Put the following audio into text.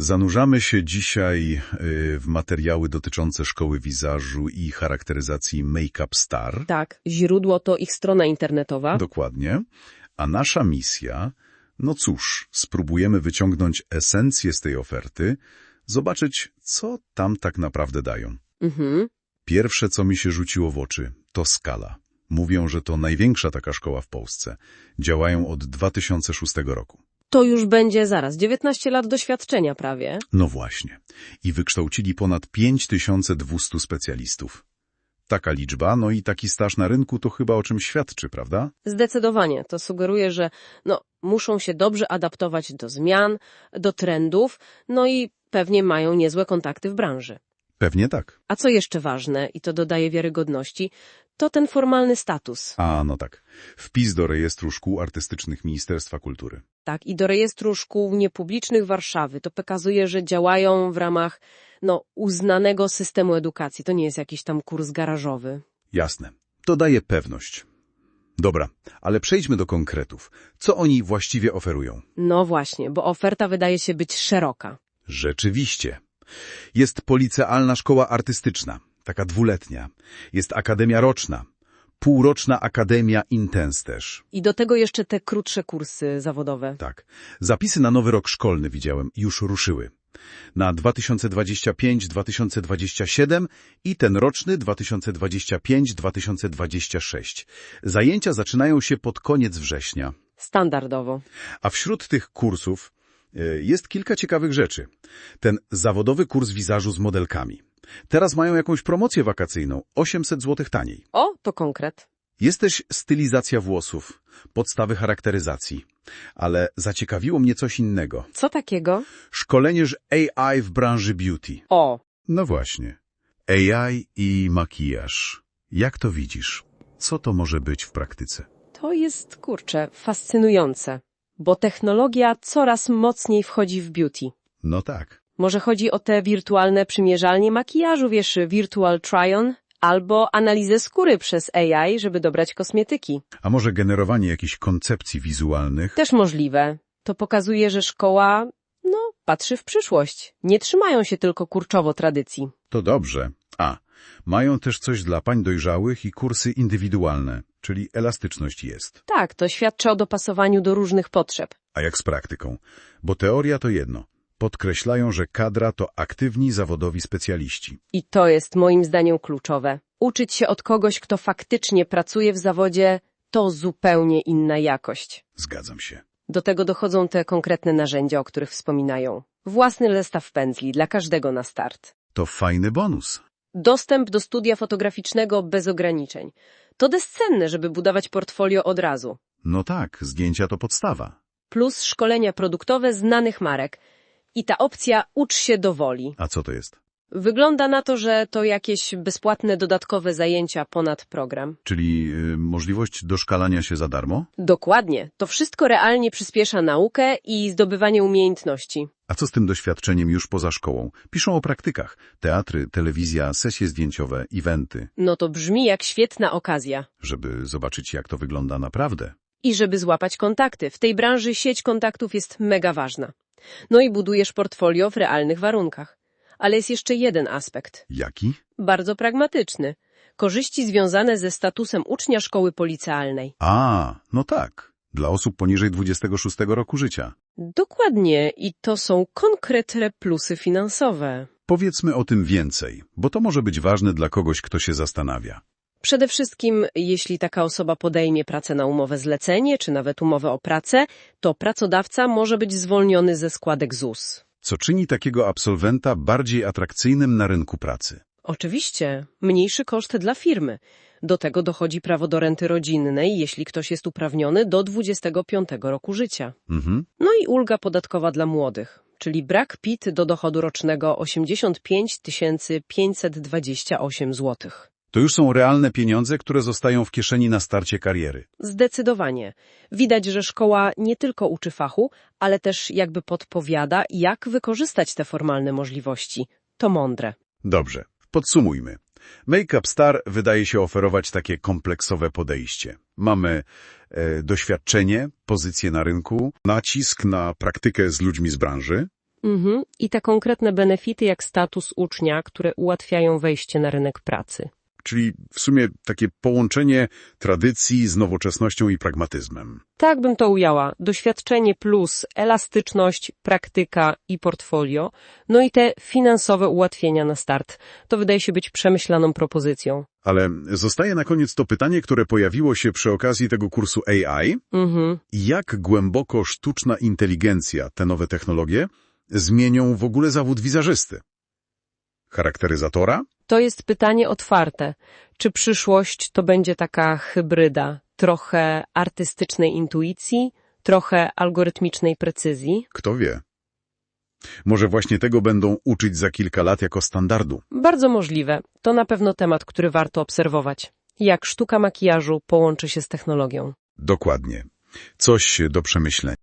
Zanurzamy się dzisiaj y, w materiały dotyczące szkoły wizażu i charakteryzacji Make Up Star. Tak, źródło to ich strona internetowa. Dokładnie. A nasza misja, no cóż, spróbujemy wyciągnąć esencję z tej oferty, zobaczyć, co tam tak naprawdę dają. Mhm. Pierwsze, co mi się rzuciło w oczy, to skala. Mówią, że to największa taka szkoła w Polsce. Działają od 2006 roku. To już będzie zaraz 19 lat doświadczenia prawie. No właśnie. I wykształcili ponad 5200 specjalistów. Taka liczba, no i taki staż na rynku to chyba o czym świadczy, prawda? Zdecydowanie. To sugeruje, że no, muszą się dobrze adaptować do zmian, do trendów, no i pewnie mają niezłe kontakty w branży. Pewnie tak. A co jeszcze ważne, i to dodaje wiarygodności, to ten formalny status. A, no tak. Wpis do rejestru szkół artystycznych Ministerstwa Kultury. Tak, i do rejestru szkół niepublicznych Warszawy. To pokazuje, że działają w ramach no, uznanego systemu edukacji. To nie jest jakiś tam kurs garażowy. Jasne. To daje pewność. Dobra, ale przejdźmy do konkretów. Co oni właściwie oferują? No właśnie, bo oferta wydaje się być szeroka. Rzeczywiście. Jest policealna szkoła artystyczna, taka dwuletnia. Jest akademia roczna. Półroczna akademia Intense też. I do tego jeszcze te krótsze kursy zawodowe. Tak. Zapisy na nowy rok szkolny widziałem, już ruszyły. Na 2025-2027 i ten roczny 2025-2026. Zajęcia zaczynają się pod koniec września. Standardowo. A wśród tych kursów jest kilka ciekawych rzeczy. Ten zawodowy kurs wizażu z modelkami. Teraz mają jakąś promocję wakacyjną, 800 zł taniej. O, to konkret. Jest też stylizacja włosów, podstawy charakteryzacji. Ale zaciekawiło mnie coś innego. Co takiego? Szkolenie z AI w branży beauty. O, No właśnie. AI i makijaż. Jak to widzisz? Co to może być w praktyce? to jest, kurczę, fascynujące. Bo technologia coraz mocniej wchodzi w beauty. No tak. Może chodzi o te wirtualne przymierzalnie makijażu, wiesz, virtual try-on, albo analizę skóry przez AI, żeby dobrać kosmetyki. A może generowanie jakichś koncepcji wizualnych? Też możliwe. To pokazuje, że szkoła, no, patrzy w przyszłość. Nie trzymają się tylko kurczowo tradycji. To dobrze. A, mają też coś dla pań dojrzałych i kursy indywidualne, czyli elastyczność jest. Tak, to świadczy o dopasowaniu do różnych potrzeb. A jak z praktyką? Bo teoria to jedno. Podkreślają, że kadra to aktywni zawodowi specjaliści. I to jest moim zdaniem kluczowe. Uczyć się od kogoś, kto faktycznie pracuje w zawodzie, to zupełnie inna jakość. Zgadzam się. Do tego dochodzą te konkretne narzędzia, o których wspominają. Własny zestaw pędzli dla każdego na start. To fajny bonus. Dostęp do studia fotograficznego bez ograniczeń. To bezcenne, żeby budować portfolio od razu. No tak, zdjęcia to podstawa. Plus szkolenia produktowe znanych marek. I ta opcja ucz się do woli. A co to jest? Wygląda na to, że to jakieś bezpłatne dodatkowe zajęcia ponad program. Czyli y, możliwość doszkalania się za darmo? Dokładnie. To wszystko realnie przyspiesza naukę i zdobywanie umiejętności. A co z tym doświadczeniem już poza szkołą? Piszą o praktykach. Teatry, telewizja, sesje zdjęciowe, eventy, No to brzmi jak świetna okazja. żeby zobaczyć jak to wygląda naprawdę. I żeby złapać kontakty. W tej branży sieć kontaktów jest mega ważna. No i budujesz portfolio w realnych warunkach. Ale jest jeszcze jeden aspekt. Jaki? Bardzo pragmatyczny. Korzyści związane ze statusem ucznia szkoły policealnej. A, no tak. Dla osób poniżej 26 roku życia. Dokładnie. I to są konkretne plusy finansowe. Powiedzmy o tym więcej, bo to może być ważne dla kogoś, kto się zastanawia. Przede wszystkim, jeśli taka osoba podejmie pracę na umowę zlecenie, czy nawet umowę o pracę, to pracodawca może być zwolniony ze składek ZUS. Co czyni takiego absolwenta bardziej atrakcyjnym na rynku pracy? Oczywiście, mniejszy koszt dla firmy. Do tego dochodzi prawo do renty rodzinnej, jeśli ktoś jest uprawniony do 25 roku życia. Mhm. No i ulga podatkowa dla młodych, czyli brak PIT do dochodu rocznego 85 528 zł. To już są realne pieniądze, które zostają w kieszeni na starcie kariery. Zdecydowanie. Widać, że szkoła nie tylko uczy fachu, ale też jakby podpowiada, jak wykorzystać te formalne możliwości. To mądre. Dobrze, podsumujmy. Make Up Star wydaje się oferować takie kompleksowe podejście. Mamy e, doświadczenie, pozycję na rynku, nacisk na praktykę z ludźmi z branży, Mhm. I te konkretne benefity jak status ucznia, które ułatwiają wejście na rynek pracy. Czyli w sumie takie połączenie tradycji z nowoczesnością i pragmatyzmem. Tak bym to ujęła. Doświadczenie plus elastyczność, praktyka i portfolio, no i te finansowe ułatwienia na start. To wydaje się być przemyślaną propozycją. Ale zostaje na koniec to pytanie, które pojawiło się przy okazji tego kursu AI. Mhm. Jak głęboko sztuczna inteligencja, te nowe technologie, zmienią w ogóle zawód wizerzysty? Charakteryzatora? To jest pytanie otwarte. Czy przyszłość to będzie taka hybryda, trochę artystycznej intuicji, trochę algorytmicznej precyzji? Kto wie? Może właśnie tego będą uczyć za kilka lat jako standardu. Bardzo możliwe. To na pewno temat, który warto obserwować. Jak sztuka makijażu połączy się z technologią. Dokładnie. Coś do przemyślenia.